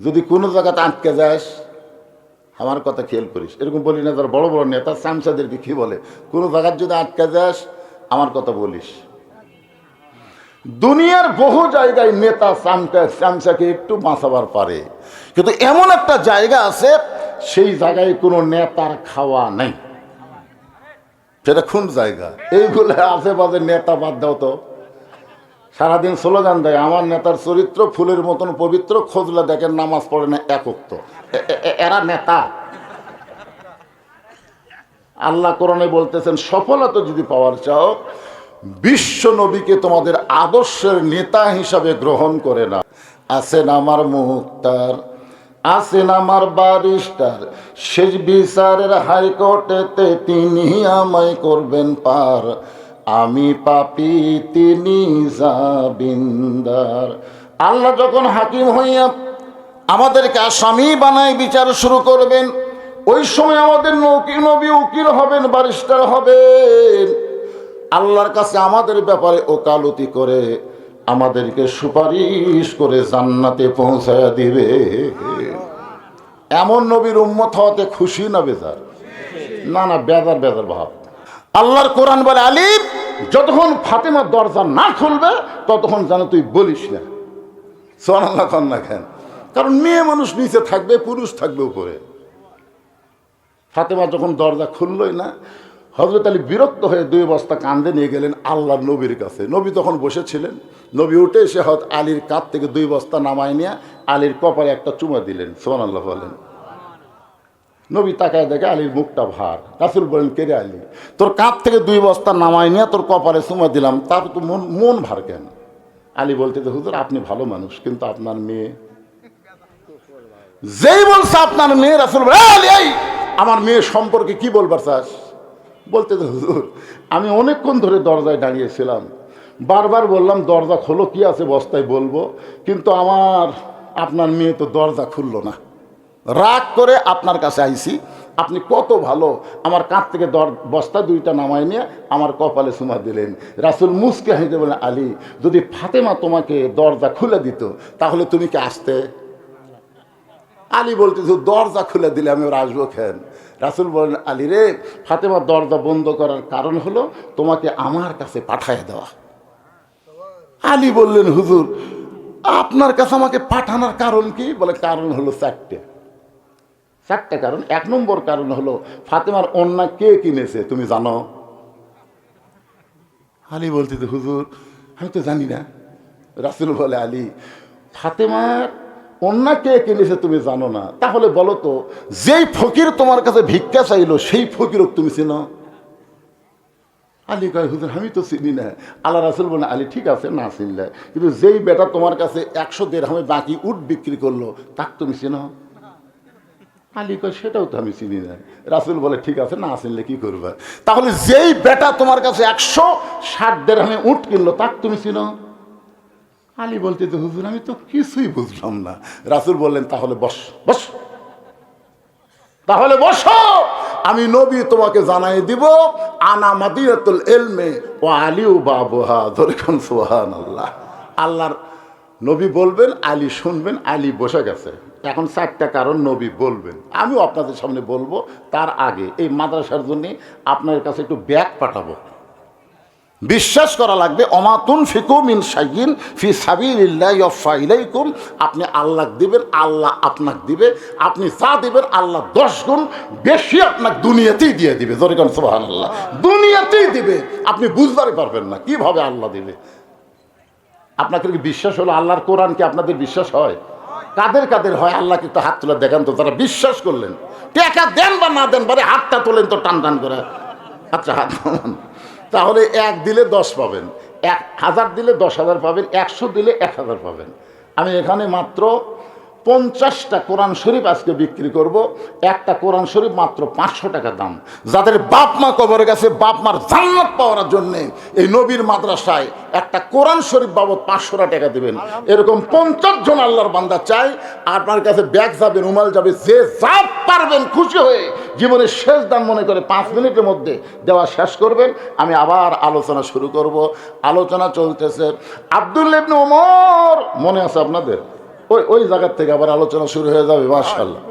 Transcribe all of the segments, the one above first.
যদি কোনো জায়গাতে আটকে যাস, আমার কথা খেয়াল করিস। এরকম বলি না, যারা বড় বড় নেতা চামচাদেরকে কি বলে? কোনো জায়গায় যদি আটকে যাস, আমার কথা বলিস। দুনিয়ার বহু জায়গায় নেতা চামচা চামচাকে একটু বাঁচাবার পারে। কিন্তু এমন একটা জায়গা আছে, সেই জায়গায় কোনো নেতার খাওয়া নাই। সেটা কোন জায়গা? এইগুলো আশেপাশে নেতা বাদ দাও তো। সারাদিন স্লোগান দেয়, আমার নেতার চরিত্র ফুলের মতন পবিত্র, খোঁজলে দেখেন নামাজ পড়ে না একক্ত। এরা নেতা। আল্লাহ কোরআনে বলতেছেন, সফলতা যদি পাওয়ার চাও, বিশ্ব নবীকে তোমাদের আদর্শের নেতা হিসাবে গ্রহণ করে না আছেন আমার মুক্তার আছেন আমার বারিস্টার শেষ বিচারের হাইকোর্টেতে তিনি আমায় করবেন পার। আমি পাপি, তিনি জাবিন্দার। আল্লাহ যখন হাকিম হইয়া আমাদেরকে আসামি বানায় বিচার শুরু করবেন, ওই সময় আমাদের নৌকি নবী উকিল হবেন বারিস্টার হবেন। আল্লাহর কাছে আমাদের ব্যাপারে ওকালতি করে আমাদেরকে সুপারিশ করে জান্নাতে পৌঁছায়া দিবে। এমন নবীর উম্মত হওয়াতে খুশি না বেজার? না না, বেজার বেজার ভাব। আল্লাহর কোরআন বলে, আলিফ, যতক্ষণ ফাতেমার দরজা না খুলবে, ততক্ষণ যেন তুই বলিস না। সোনাল্লাহ কন্যা খান কারণ মেয়ে মানুষ নিচে থাকবে, পুরুষ থাকবে উপরে। ফাতেমা যখন দরজা খুললই না হজরত আলী বিরক্ত হয়ে দুই বস্তা কান্দে নিয়ে গেলেন আল্লাহ নবীর কাছে। নবী তখন বসেছিলেন। নবী উঠে এসে হয়তো আলীর কাপ থেকে দুই বস্তা নামায় নিয়ে আলীর কপালে একটা চুমা দিলেন। সোমান আল্লাহ বলেন। নবী তাকায় দেখে আলীর মুখটা ভার। রাসুল বলেন কেরে আলী? তোর কাপ থেকে দুই বস্তা নামায় নিয়ে তোর কপালে চুমা দিলাম তার তো মন মন ভার কেন? আলী বলতে যে, হুজুর আপনি ভালো মানুষ কিন্তু আপনার মেয়ে যেই বলছে আপনার মেয়ে রাসুল বলে, "এই আলী, আমার মেয়ে সম্পর্কে কি বলবার চাস? বলতে তো হুজুর আমি অনেকক্ষণ ধরে দরজায় দাঁড়িয়েছিলাম। বারবার বললাম দরজা খোলো কি আছে বস্তায় বলব কিন্তু আমার আপনার মেয়ে তো দরজা খুললো না। রাগ করে আপনার কাছে আইছি, আপনি কত ভালো, আমার কাঁধ থেকে দর, বস্তা দুইটা নামায় নিয়ে আমার কপালে সুমা দিলেন। রাসুল মুসকে হাইতে বলেন আলী, যদি ফাতেমা তোমাকে দরজা খুলে দিত, তাহলে তুমি কি আসতে? আলী বলতেছে, দরজা খুলে দিলে আমি ওর আসব খেন রাসুল বলেন আলী রে, ফাতেমার দরজা বন্ধ করার কারণ হলো তোমাকে আমার কাছে পাঠায় দেওয়া। আলী বললেন, হুজুর, আপনার কাছে আমাকে পাঠানোর কারণ কি? বলে, কারণ হলো চারটে। চারটে কারণ। এক নম্বর কারণ হলো, ফাতেমার অন্যা কে কিনেছে, তুমি জানো? আলী বলতেছে হুজুর, আমি তো জানি না। রাসুল বলে, আলী, ফাতেমার অন্য কে কিনেছে তুমি জানো না? তাহলে বলো তো, যেই ফকির তোমার কাছে ভিক্ষা চাইলো, সেই ফকিরক তুমি চিনো? আলী কয়, হুজুর, আমি তো চিনি না। আল্লাহ রাসুল বলে, আলী, ঠিক আছে, না চিনলে। কিন্তু যেই বেটা তোমার কাছে একশো দেড় হামে বাকি উট বিক্রি করল, তাক তুমি চিনো? আলী কয়, সেটাও তো আমি চিনি না। রাসুল বলে, ঠিক আছে, না চিনলে কি করবে? তাহলে যেই বেটা তোমার কাছে একশো ষাট দেড় হামে উট কিনলো, তাক তুমি চিনো? আলী বলতে তো হুজুর, আমি তো কিছুই বুঝলাম না। রাসুল বললেন, তাহলে বস বস। তাহলে বসো। আমি নবী তোমাকে জানাই দিব, আনা মাদিরাতুল এলমে ও আলিউ বাবুহা। ধরে কোন সোহান আল্লাহ আল্লাহর নবী বলবেন, আলী শুনবেন, আলী বসে গেছে। এখন চারটা কারণ নবী বলবেন। আমিও আপনাদের সামনে বলব, তার আগে এই মাদ্রাসার জন্য আপনার কাছে একটু ব্যাগ পাঠাবো। বিশ্বাস করা লাগবে অমাতুন ফিকুম ইন সাইন ফি সাবিল্লাইকুম আপনি আল্লাহ দিবেন, আল্লাহ আপনাকে দিবে। আপনি যা দিবেন, আল্লাহ দশ গুণ বেশি আপনাকে দুনিয়াতেই দিয়ে দিবে। জরিকান সোহান আল্লাহ দুনিয়াতেই দিবে। আপনি বুঝতে পারবেন না, কীভাবে আল্লাহ দিবে। আপনাদের কি বিশ্বাস হলো আল্লাহর কোরআন কি আপনাদের বিশ্বাস হয়? কাদের কাদের হয়, আল্লাহকে একটু হাত তুলে দেখান তো তারা বিশ্বাস করলেন। টাকা দেন বা না দেন বারে হাতটা তোলেন তো টান টান করে। আচ্ছা হাত। তাহলে এক দিলে দশ পাবেন, এক হাজার দিলে দশ হাজার পাবেন, একশো দিলে এক হাজার পাবেন। আমি এখানে মাত্র পঞ্চাশটা কোরআন শরীফ আজকে বিক্রি করব। একটা কোরআন শরীফ মাত্র পাঁচশো টাকা দাম। যাদের বাপ মা কবরে গেছে, বাপ মার জান্নাত পাওয়ার জন্যে এই নবীর মাদ্রাসায় একটা কোরআন শরীফ বাবদ পাঁচশো টাকা দেবেন। এরকম পঞ্চাশ জন আল্লাহর বান্দা চাই আপনার কাছে ব্যাগ যাবে, রুমাল যাবে, যে যা পারবেন খুশি হয়ে জীবনের শেষ দাম মনে করে পাঁচ মিনিটের মধ্যে দেওয়া শেষ করবেন। আমি আবার আলোচনা শুরু করব। আলোচনা চলতেছে। আব্দুল ইবনে ওমর মনে আছে আপনাদের? ওই ওই জায়গার থেকে আবার আলোচনা শুরু হয়ে যাবে মার্শাল্লাহ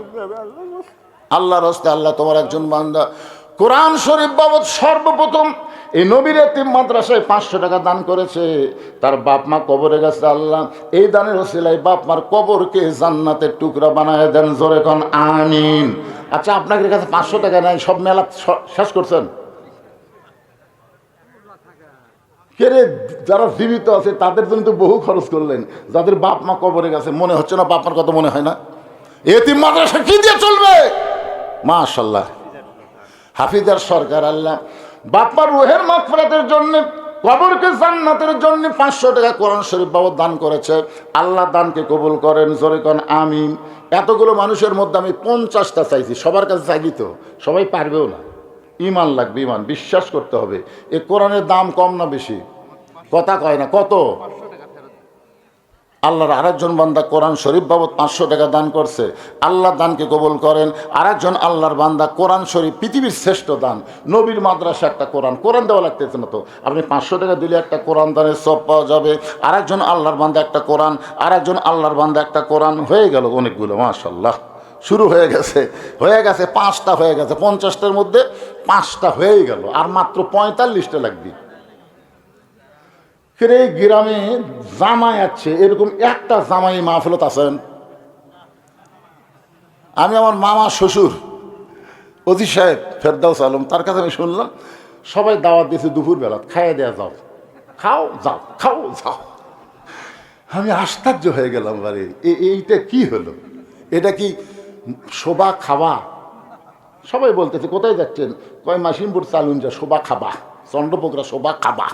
আল্লাহ রস্তে আল্লাহ তোমার একজন বান্দা। কোরআন শরীফ বাবদ সর্বপ্রথম এই নবীর এতিম মাদ্রাসায় পাঁচশো টাকা দান করেছে। তার বাপ মা কবরে গেছে, আল্লাহ। এই দানের ওসিলাই বাপ মার কবরকে জান্নাতের টুকরা বানায় দেন, জোরে কন, আমিন। আচ্ছা আপনাদের কাছে পাঁচশো টাকা নাই, সব মেলা শেষ করছেন? কেরে যারা জীবিত আছে, তাদের জন্য তো বহু খরচ করলেন। যাদের বাপ মা কবরে গেছে, মনে হচ্ছে না বাপ মার কথা মনে হয় না? এতিম মাদ্রাসা কি দিয়ে চলবে? মাশাল্লাহ হাফিজার সরকার, আল্লাহ। বাপ্পার রুহের মাফরাতের জন্য, কবরকে জান্নাতের জন্য পাঁচশো টাকা কোরআন শরীফ বাবদ দান করেছে। আল্লাহ দানকে কবুল করেন, জোরে কন, আমিন। এতগুলো মানুষের মধ্যে আমি পঞ্চাশটা চাইছি, সবার কাছে চাইলি তো? সবাই পারবেও না। ইমান লাগবে ইমান বিশ্বাস করতে হবে। এ কোরআনের দাম কম না বেশি? কথা কয় না, কত? আল্লাহর আরেকজন বান্দা কোরআন শরীফ বাবদ পাঁচশো টাকা দান করছে। আল্লাহ দানকে কবুল করেন। আরেকজন আল্লাহর বান্দা কোরআন শরীফ পৃথিবীর শ্রেষ্ঠ দান। নবীর মাদ্রাসা একটা কোরআন কোরআন দেওয়া লাগতেছে না তো? আপনি পাঁচশো টাকা দিলে একটা কোরআন দানের সব পাওয়া যাবে। আরেকজন আল্লাহর বান্দা একটা কোরআন, আরেকজন আল্লাহর বান্দা একটা কোরআন। হয়ে গেল অনেকগুলো মাশাল্লাহ শুরু হয়ে গেছে হয়ে গেছে পাঁচটা, হয়ে গেছে পঞ্চাশটার মধ্যে পাঁচটা হয়েই গেল, আর মাত্র পঁয়তাল্লিশটা লাগবে। ফিরে এই গ্রামে জামাই আছে, এরকম একটা জামাই মাহফিলত আছেন। আমি আমার মামা শ্বশুর অজি সাহেব ফেরদাউস আলম, তার কাছে আমি শুনলাম, সবাই দাওয়াত দিয়েছে দুপুরবেলা, খাইয়ে দেওয়া যাও, খাও যাও খাও, যাও। আমি আশ্চর্য হয়ে গেলাম এ- এইটা কি হলো? এটা কি শোভা খাওয়া। সবাই বলতেছে, কোথায় যাচ্ছেন? কয়, মাসিমপুর চালুন যা, শোভা খাবা। চন্দ্রপোকরা শোভা খাবা।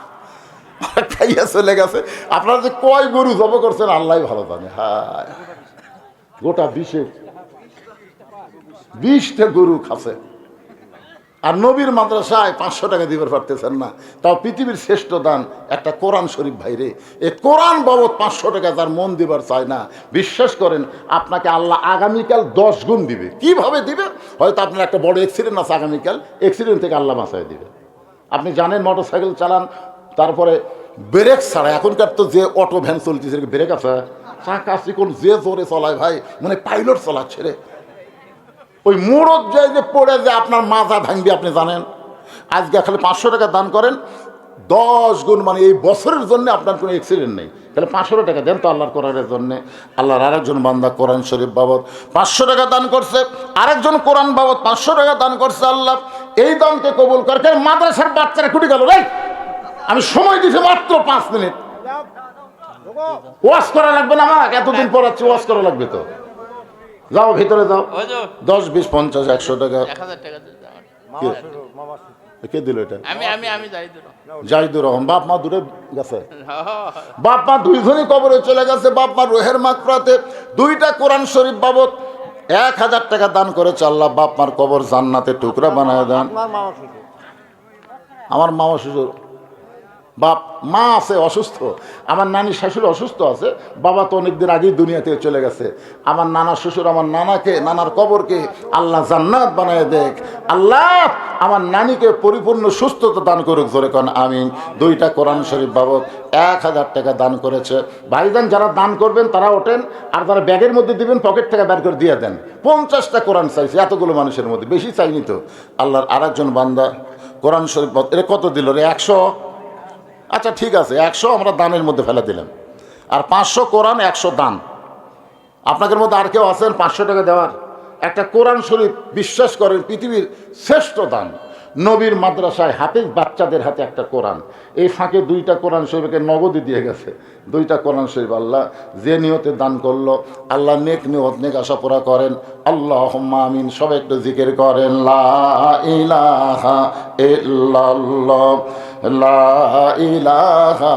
খাইয়া চলে গেছে। আপনারা যে কয় গরু জব করছেন, আল্লাহ ভালো জানে। হ্যাঁ। গোটা বিশে বিশটা গরু খাচ্ছে। আর নবীর মাদ্রাসায় পাঁচশো টাকা দিবার পারতেছেন না। তাও পৃথিবীর শ্রেষ্ঠ দান একটা কোরআন শরীফ ভাইরে এ কোরআন বাবদ পাঁচশো টাকা তার মন দিবার চায় না। বিশ্বাস করেন, আপনাকে আল্লাহ আগামীকাল দশ গুণ দিবে। কীভাবে দিবে? হয়তো আপনার একটা বড় অ্যাক্সিডেন্ট আছে আগামীকাল। অ্যাক্সিডেন্ট থেকে আল্লাহ বাঁচায় দিবে। আপনি জানেন মোটর সাইকেল চালান, তারপরে ব্রেক ছাড়া, এখনকার তো যে অটো ভ্যান চলছে চলতেছে, ব্রেক আছে। চাকা, চিকন যে জোরে চলায় ভাই মানে পাইলট চলাচ্ছে রে। ওই মোড়ত যায় যে পড়ে যে আপনার মাজা ভাঙবে, আপনি জানেন? আজকে খালি পাঁচশো টাকা দান করেন, দশ গুণ মানে এই বছরের জন্য আপনার কোনো অ্যাক্সিডেন্ট নেই। তাহলে পাঁচশো টাকা দেন তো আল্লাহর কোরআনের জন্যে। আল্লাহর আরেকজন বান্দা কোরআন শরীফ বাবদ পাঁচশো টাকা দান করছে, আরেকজন কোরআন বাবদ পাঁচশো টাকা দান করছে আল্লাহ। এই দানকে কবুল করে, কেন মাদ্রাসার বাচ্চারা কুটি গেল রে? আমি সময় দিছি মাত্র পাঁচ মিনিট। ওয়াশ করা লাগবে না আমার এতদিন পড়াচ্ছি ওয়াশ করা লাগবে তো। যাও ভিতরে যাও। দশ বিশ পঞ্চাশ একশো টাকা। আমার। কে? দিল এটা? আমি আমি আমি যাই দিল জাহিদুর রহমান বাপ মা দূরে গেছে। বাপ মা দুইজনই কবরে চলে গেছে বাপ মা রোহের মাকফরাতে দুইটা কোরআন শরীফ বাবদ এক হাজার টাকা দান করেছে আল্লাহ বাপ মার কবর জান্নাতে টুকরা বানায় দেন। আমার মামা শ্বশুর বাপ, মা আছে, অসুস্থ। আমার নানি শাশুড়ি অসুস্থ আছে, বাবা তো অনেকদিন আগেই দুনিয়া থেকে চলে গেছে। আমার নানা শ্বশুর আমার নানাকে, নানার কবরকে আল্লাহ জান্নাত বানায় দেখ। আল্লাহ আমার নানিকে পরিপূর্ণ সুস্থতা দান করুক ধরে কন আমি দুইটা কোরআন শরীফ বাবদ এক হাজার টাকা দান করেছে। ভাইজান, যারা দান করবেন, তারা ওঠেন, আর তারা ব্যাগের মধ্যে দিবেন, পকেট থেকে বের করে দিয়ে দেন। পঞ্চাশটা কোরআন চাইছে, এতগুলো মানুষের মধ্যে, বেশি চাইনি তো। আল্লাহর আরেকজন বান্দা কোরআন শরীফ এটা কত দিল রে? একশো? আচ্ছা ঠিক আছে, একশো আমরা দানের মধ্যে ফেলে দিলাম। আর পাঁচশো কোরআন, একশো দান। আপনাদের মধ্যে আর কেউ আছেন? পাঁচশো টাকা দেওয়ার? একটা কোরআন শরীফ বিশ্বাস করেন, পৃথিবীর শ্রেষ্ঠ দান। নবীর মাদ্রাসায় হাফিজ বাচ্চাদের হাতে একটা কোরআন। এই ফাঁকে দুইটা কোরআন শরীফকে নগদই দিয়ে গেছে। দুইটা কোরআন শরীফ আল্লাহ যে নিয়তে দান করল, আল্লাহ নেক নিয়ত, নেক আশা পুরা করেন। আল্লাহ আমিন, সবাই একটু জিকির করেন, লা ইলাহা লা ইলাহা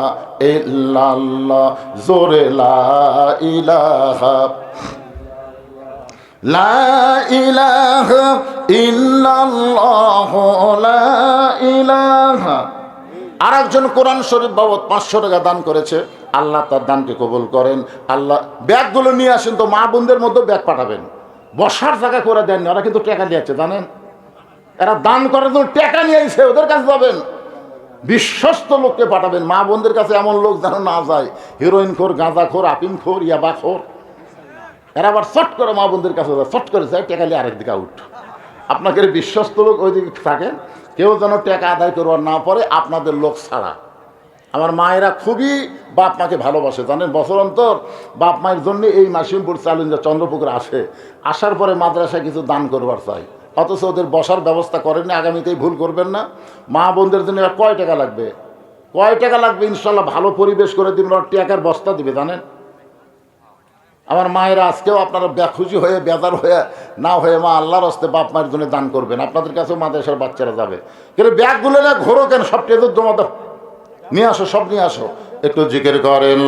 জোরে লা ইলাহা। লা ইলাহা লা ইলাহা। কোরআন শরীফ বাবদ পাঁচশো টাকা দান করেছে, আল্লাহ তার দানকে কবুল করেন। আল্লাহ, ব্যাগগুলো নিয়ে আসেন তো মা বোনদের মধ্যে ব্যাগ পাঠাবেন। বসার জায়গা করে দেননি, ওরা কিন্তু টাকা দিয়েছে, জানেন? এরা দান করার জন্য টাকা নিয়ে এসে ওদের কাছে যাবেন। বিশ্বস্ত লোককে পাঠাবেন। মা বোনদের কাছে এমন লোক যেন না যায়। হিরোইন খোর, গাঁজা খোর, আপিম খোর, ইয়াবা খোর। এরা আবার চট করে মা বোনদের কাছে যায়। চট করে যায় টেকালি আরেক দিকে আউট। আপনাকে বিশ্বস্ত লোক ওই দিকে থাকেন কেউ যেন টাকা আদায় করবার না পারে, আপনাদের লোক ছাড়া। আমার মায়েরা খুবই বাপ মাকে ভালোবাসে, জানেন? বছর অন্তর বাপ মায়ের জন্য এই মাসিমপুর চালুঞ্জা চন্দ্রপুকুর আসে। আসার পরে মাদ্রাসায় কিছু দান করবার চাই অথচ ওদের বসার ব্যবস্থা করেননি, আগামীতেই ভুল করবেন না। মা বোনদের জন্য কয় টাকা লাগবে? কয় টাকা লাগবে? ইনশাল্লাহ ভালো পরিবেশ করে দিবেন ওরা টাকার বস্তা দিবে, জানেন? আমার মায়েরা আজকেও আপনারা ব্যাখুশি হয়ে, বেজার হয়ে, না হয়ে মা আল্লাহর হস্তে বাপ মায়ের জন্য দান করবেন। আপনাদের কাছেও মাদ্রাসার বাচ্চারা যাবে। কিন্তু ব্যাগগুলো না ঘোরো কেন? সব টেজের জমা নিয়ে আসো, সব নিয়ে আসো। একটু জিকির করেন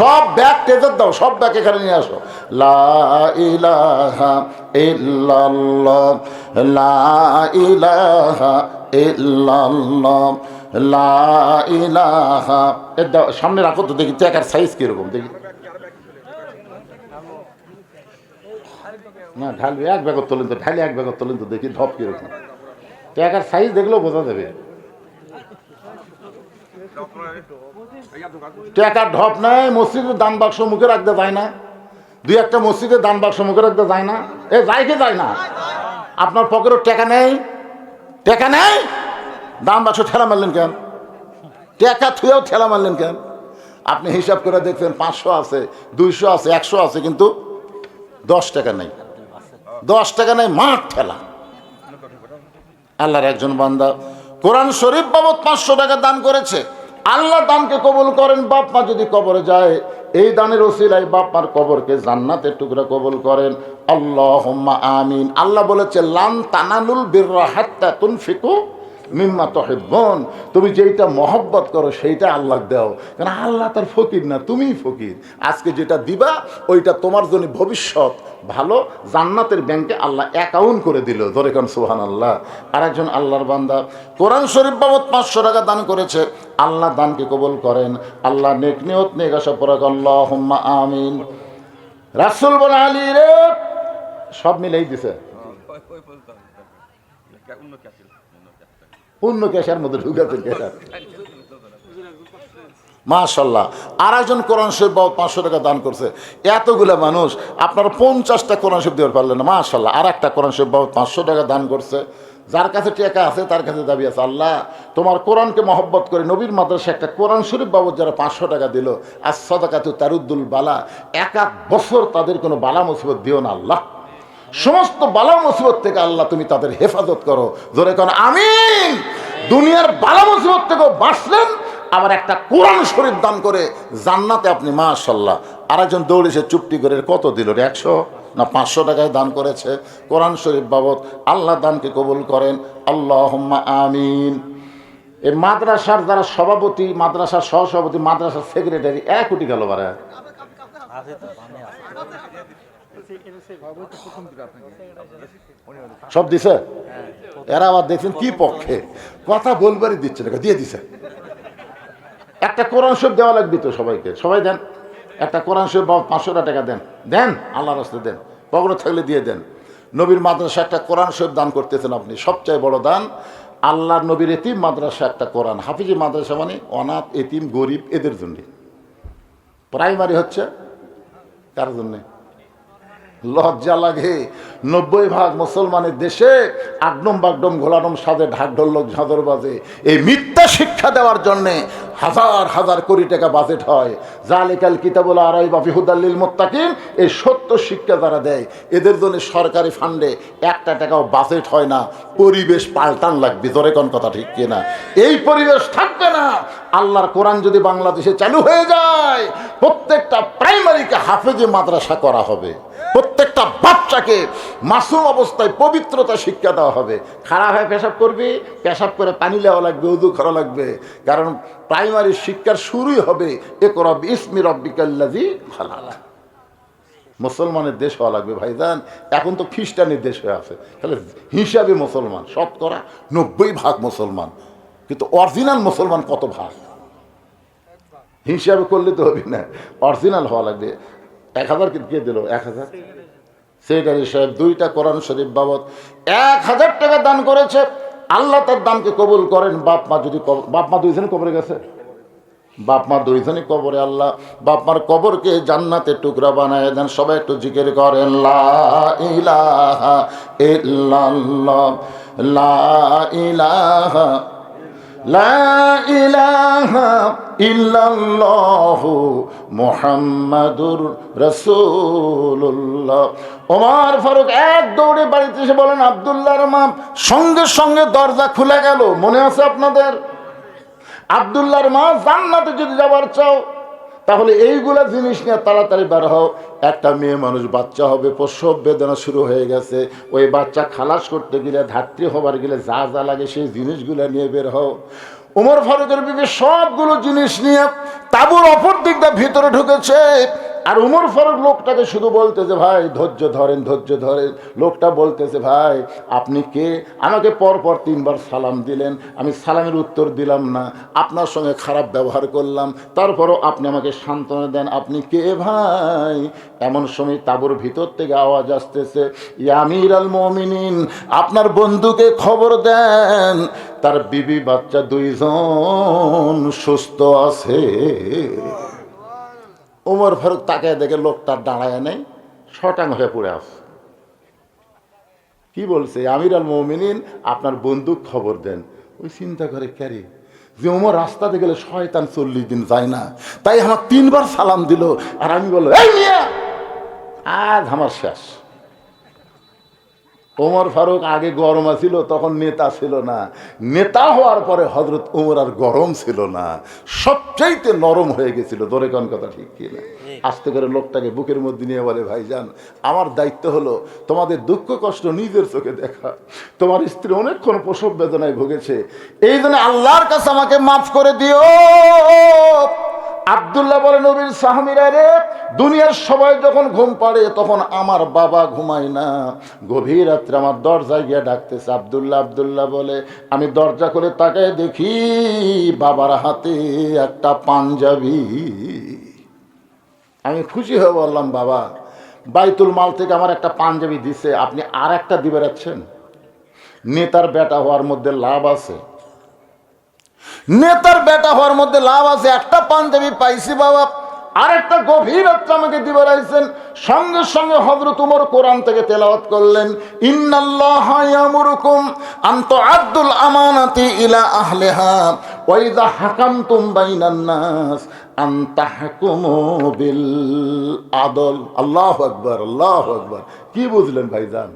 সব ব্যাগ টেজের দাও, সব ব্যাগ এখানে নিয়ে আসো। লা ইলাহা ইল্লাল্লাহ, লা ইলাহা ইল্লাল্লাহ, লা ইলাহা। এ দাও, সামনে রাখো তো, দেখি চেকার সাইজ কীরকম, দেখি। না, ঢালবে, এক ব্যাগত তোলেন তো ঢালে এক ব্যাগত তোলেন তো, দেখি ধপ কীরকম। চেকার সাইজ দেখলেও বোঝা যাবে। টাকার ঢপ নেয় মসজিদের দান বাক্স মুখে রাখতে যায় না। দুই একটা মসজিদের দান বাক্স মুখে রাখতে যায় না। এ যায় কি যায় না? আপনার পকেটে টাকা নেই? টাকা নেই? দান বাক্স ঠেলা মারলেন কেন? টাকা থুয়েও ঠেলা মারলেন কেন? আপনি হিসাব করে দেখছেন পাঁচশো আছে, দুইশো আছে, একশো আছে, কিন্তু দশ টাকা নেই। দশ টাকা নেই মাঠ ঠেলা। আল্লাহর একজন বান্দা কোরআন শরীফ বাবদ পাঁচশো টাকা দান করেছে। আল্লাহ দানকে কবুল করেন, বাপ মা যদি কবরে যায়, এই দানের ওসিলায় বাপ মার কবরকে জান্নাতের টুকরা কবুল করেন। আল্লাহ আমিন। আল্লাহ বলেছে, লান তানালুল বিররা তুন তুনফিকু মিম্মা তহেবন তুমি যেইটা মহব্বত করো সেইটা আল্লাহ দাও কারণ আল্লাহ তার ফকির না তুমিই ফকির আজকে যেটা দিবা ওইটা তোমার জন্য ভবিষ্যৎ ভালো জান্নাতের ব্যাংকে আল্লাহ অ্যাকাউন্ট করে দিল ধরে কারণ সোহান আল্লাহ আর একজন আল্লাহর বান্দা কোরআন শরীফ বাবদ পাঁচশো টাকা দান করেছে আল্লাহ দানকে কবল করেন আল্লাহ নেক নিয়ত নেক পরাক আল্লাহ আমিন রাসুল বলে আলী রে সব মিলেই দিছে অন্য ক্যাশের মধ্যে ঢুকাতে মাশাল্লাহ আর একজন কোরআন শরীফ বাবদ পাঁচশো টাকা দান করছে। এতগুলো মানুষ, আপনারা পঞ্চাশটা কোরআন শরীফ দেওয়ার পারলেন না মাশাল্লাহ আর একটা কোরআন শরীফ বাবদ পাঁচশো টাকা দান করছে। যার কাছে টাকা আছে, তার কাছে দাবি আছে, আল্লাহ, তোমার কোরআনকে মহব্বত করে নবীর মাদ্রাসা একটা কোরআন শরীফ বাবদ যারা পাঁচশো টাকা দিল আর সদাকাতু তারুদ্দুল বালা এক এক বছর তাদের কোনো বালা মুসিবত দিও না, আল্লাহ। সমস্ত বালা মুসিবত থেকে আল্লাহ তুমি তাদের হেফাজত করো। জোরে কোন, আমিন। দুনিয়ার বালা মুসিবত থেকেও বাঁচলেন, আবার একটা কোরআন শরীফ দান করে জান্নাতে আপনি মাশাল্লাহ আরেকজন দৌড়েছে চুপটি করে কত দিল একশো না পাঁচশো টাকায় দান করেছে? কোরআন শরীফ বাবদ আল্লাহ দানকে কবুল করেন। আল্লাহ আমিন। এই মাদ্রাসার যারা সভাপতি, মাদ্রাসার সহসভাপতি, মাদ্রাসার সেক্রেটারি, এক কোটি গেল বারে সব দিছে? এরা আবার দেখছেন কি পক্ষে? কথা বলবারই দিচ্ছে না, দিয়ে দিছে। একটা কোরআন শরীফ দেওয়া লাগবে তো সবাইকে। সবাই দেন। একটা কোরআন শরীফ বাবদ পাঁচশো টাকা দেন। দেন আল্লাহ রাস্তে দেন। কখনো থাকলে দিয়ে দেন। নবীর মাদ্রাসা একটা কোরআন শরীফ দান করতেছেন আপনি। সবচেয়ে বড় দান, আল্লাহর নবীর এতিম মাদ্রাসা একটা কোরআন। হাফিজি মাদ্রাসা মানে অনাথ, এতিম, গরিব, এদের জন্যে। প্রাইমারি হচ্ছে কার জন্যে? লজ্জা লাগে। নব্বই ভাগ মুসলমানের দেশে আগডম বাগডম ঘোলাডম সাজে ঢাক ঢোলক ঝাঁদর বাজে। এই মিথ্যা শিক্ষা দেওয়ার জন্যে হাজার হাজার কোটি টাকা বাজেট হয়। জালিকাল কিতাবুল আড়াই বা ফিহুদাল্লিল মোত্তাকিম এই সত্য শিক্ষা যারা দেয়, এদের জন্য সরকারি ফান্ডে একটা টাকাও বাজেট হয় না। পরিবেশ পাল্টান লাগবে, জোরে কোন কথা ঠিক কিনা? এই পরিবেশ থাকবে না। আল্লাহর কোরআন যদি বাংলাদেশে চালু হয়ে যায়, প্রত্যেকটা প্রাইমারিকে হাফেজে মাদ্রাসা করা হবে। প্রত্যেকটা বাচ্চাকে মাসুম অবস্থায় পবিত্রতা শিক্ষা দেওয়া হবে। খারাপ হয়ে পেশাব করবি, পেশাব করে পানি নেওয়া লাগবে উদু করা লাগবে। কারণ প্রাইমারি শিক্ষার শুরুই হবে, এ করব ইসমি রব্বিকাল্লাজি খালালা মুসলমানের দেশ হওয়া লাগবে ভাইজান। এখন তো খ্রিস্টানের দেশ হয়ে আছে। তাহলে হিসাবে মুসলমান, শতকরা নব্বই ভাগ মুসলমান। কিন্তু অরিজিনাল মুসলমান কত ভাগ? হিসাবে করলে তো হবে না। অরিজিনাল হওয়া লাগবে। এক হাজার কে দিল? এক হাজার? সেক্রেটারি সাহেব দুইটা কোরআন শরীফ বাবদ এক হাজার টাকা দান করেছে। আল্লাহ তার দামকে কবুল করেন। বাপ মা যদি বাপ মা দুইজনে কবরে গেছে? বাপ মা দুইজনই কবরে, আল্লাহ। বাপ মার কবরকে জান্নাতের টুকরা বানায় দেন। সবাই একটু জিকির করেন, লা ইলাহা ইল্লাল্লাহ, লা ইলাহা ইল্লাল্লাহু ফারুক বাড়িতে এসে বলেন, আব্দুল্লাহর সঙ্গে সঙ্গে দরজা খুলে গেল। মনে আছে আপনাদের? আবদুল্লাহর মা জান্নাতে যদি যাবার চাও তাহলে এইগুলা জিনিস নিয়ে তাড়াতাড়ি বের হও। একটা মেয়ে মানুষ বাচ্চা হবে, প্রসব বেদনা শুরু হয়ে গেছে। ওই বাচ্চা খালাস করতে গেলে, ধাত্রী হবার গেলে যা যা লাগে সেই জিনিসগুলো নিয়ে বের হও। উমর ফারুকের বিবে সবগুলো জিনিস নিয়ে তাবুর অপর দিকটা ভিতরে ঢুকেছে। আর উমর ফারুক লোকটাকে শুধু বলতেছে, ভাই, ধৈর্য ধরেন ধৈর্য ধরেন। লোকটা বলতেছে, ভাই, আপনি কে? আমাকে পর পর তিনবার সালাম দিলেন। আমি সালামের উত্তর দিলাম না। আপনার সঙ্গে খারাপ ব্যবহার করলাম। তারপরও আপনি আমাকে সান্ত্বনা দেন। আপনি কে, ভাই? এমন সময় তাবুর ভিতর থেকে আওয়াজ আসতেছে ইয়ামির আল মমিনিন, আপনার বন্ধুকে খবর দেন। তার বিবি বাচ্চা দুইজন সুস্থ আছে। ওমর ফারুক তাকে দেখে লোকটার দাঁড়ায় নেই, শটাং হয়ে পড়ে আছে। কি বলছে? আমির আল মমিনিন, আপনার বন্দুক খবর দেন। ওই চিন্তা করে ক্যারি যে ওমর রাস্তাতে গেলে শয়তান চল্লিশ দিন যায় না। তাই আমার তিনবার সালাম দিল। আর আমি বলল আজ আমার শেষ। ওমর ফারুক আগে গরম ছিল তখন নেতা ছিল না। নেতা হওয়ার পরে হজরত ওমর আর গরম ছিল না। সবচাইতে নরম হয়ে গেছিল দরে কোন কথা ঠিক কিনা? আস্তে করে লোকটাকে বুকের মধ্যে নিয়ে বলে ভাই যান আমার দায়িত্ব হলো তোমাদের দুঃখ কষ্ট নিজের চোখে দেখা। তোমার স্ত্রী অনেকক্ষণ প্রসব বেদনায় ভুগেছে। এই জন্য আল্লাহর কাছে আমাকে মাফ করে দিও। আবদুল্লাহ বলে, নবীর সাহামিরা রে, দুনিয়ার সবাই যখন ঘুম পাড়ে, তখন আমার বাবা ঘুমায় না। গভীর রাত্রে আমার দরজায় গিয়ে ডাকতেছে, আবদুল্লাহ আবদুল্লাহ বলে, আমি দরজা করে তাকায় দেখি বাবার হাতে একটা পাঞ্জাবি। আমি খুশি হয়ে বললাম, বাবা, বাইতুল মাল থেকে আমার একটা পাঞ্জাবি দিছে, আপনি আর একটা দিবে রাখছেন? নেতার বেটা হওয়ার মধ্যে লাভ আছে। নেতার বেটা হওয়ার মধ্যে লাভ আছে। একটা পাঞ্জাবি পাইছি বাবা। আরেকটা গভীর রাত্রে আমাকে দিবে রাখছেন সঙ্গে সঙ্গে হজরত উমর কোরআন থেকে তেলাওয়াত করলেন, ইন্নাল্লাহ ইয়ামুরুকুম আন তুআদ্দুল আমানাতি ইলা আহলিহা ওয়া ইযা হাকামতুম বাইনান বিল আদল। আল্লাহু আকবার আল্লাহু আকবার। কি বুঝলেন ভাইজান?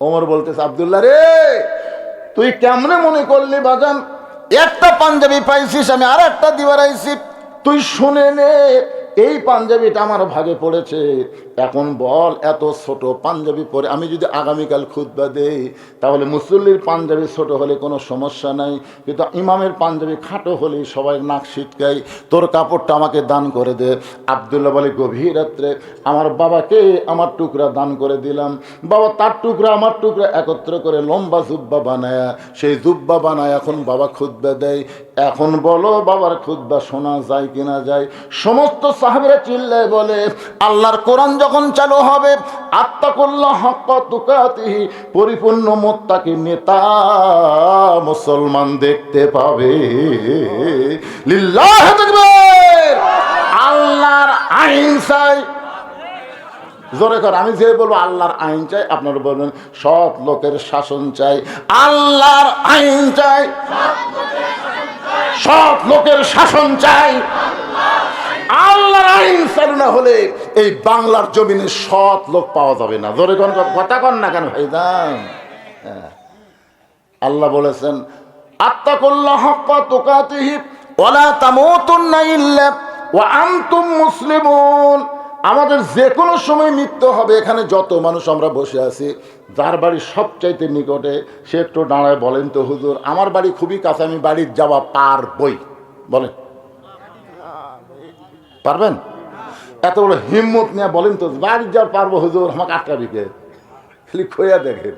ওমর বলতেছে, আব্দুল্লাহ রে, তুই কেমনে মনে করলি বাজান একটা পাঞ্জাবি পাইছিস, আমি আর একটা দিবার আইসি তুই শুনে নে, এই পাঞ্জাবিটা আমার ভাগে পড়েছে। এখন বল, এত ছোট পাঞ্জাবি পরে আমি যদি আগামীকাল খুতবা দেই, তাহলে মুসল্লির পাঞ্জাবি ছোট হলে কোনো সমস্যা নাই। কিন্তু ইমামের পাঞ্জাবি খাটো হলে সবাই নাক ছিটকাই তোর কাপড়টা আমাকে দান করে দে। আবদুল্লাহ বলে, গভীর রাত্রে আমার বাবাকে আমার টুকরা দান করে দিলাম। বাবা তার টুকরা, আমার টুকরা একত্র করে লম্বা জুব্বা বানায়া, সেই জুব্বা বানায় এখন বাবা খুদ্া দেয়। এখন বলো, বাবার খুদ্া শোনা যায় কিনা যায়? সমস্ত সাহাবিরা চিল্লায় বলে, আল্লাহর কোরআন যখন চালু হবে, আত্মাকুল্লাহ হক্কা তুকাতিহি, পরিপূর্ণ মোত্তাকে নেতা মুসলমান দেখতে পাবে। লিল্লাহ আল্লাহর আইন চাই। জোরে কর, আমি যে বলব আল্লাহর আইন চাই, আপনারা বলবেন, সৎ লোকের শাসন চাই। আল্লাহর আইন চাই। সৎ লোকের শাসন চাই। আল্লাহর আইন চালু না হলে এই বাংলার জমিনে সৎ লোক পাওয়া যাবে না। জোরে কোন কথা? কন না কেন ভাইদান হ্যাঁ। আল্লাহ বলেছেন আত্মাকুল্লাহ হক্কা তুকাতিহি ওয়ালা তামুতুন্না ইল্লা ওয়া আনতুম মুসলিমুন। আমাদের যে কোনো সময় মৃত্যু হবে, এখানে যত মানুষ আমরা বসে আছি, যার বাড়ি সবচাইতে নিকটে, সে একটু দাঁড়ায় বলেন তো, হুজুর, আমার বাড়ি খুবই কাছে, আমি বাড়ির যাওয়া পার বই বলেন। পারবেন? এত বড় হিম্মত নিয়ে বলেন তো বাড়ির যাওয়ার পারব হুজুর আমাকে আটটা দিকে খালি খোয়া দেখেন।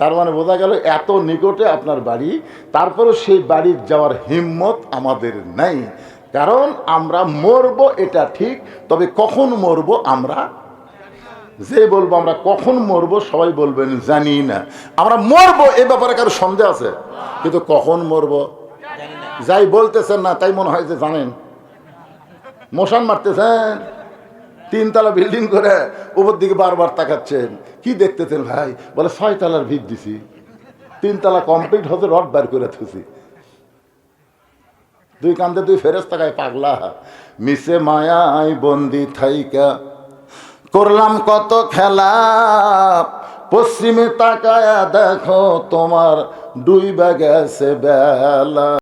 তার মানে বোঝা গেল এত নিকটে আপনার বাড়ি তারপরেও সেই বাড়ির যাওয়ার হিম্মত আমাদের নাই। কারণ আমরা মরব এটা ঠিক তবে কখন মরব আমরা? যে বলব আমরা কখন মরব সবাই বলবেন জানি না। আমরা মরব এ ব্যাপারে কারও সন্দেহ আছে? কিন্তু কখন মরব? যাই বলতেছেন না তাই মনে হয় যে জানেন। মশান মারতেছেন? তিনতলা বিল্ডিং করে উপর দিকে বারবার তাকাচ্ছেন। কি দেখতেছেন ভাই? বলে ছয় তলার ভিত দিছি। তিনতলা কমপ্লিট হতে রড বার করে থুছি দুই কান্দে দুই ফেরেস তাকায় পাগলা। মিশে মায়ায় বন্দি থাইকা। করলাম কত খেলা। পশ্চিমে তাকায়া দেখো তোমার দুই গেছে বেলা।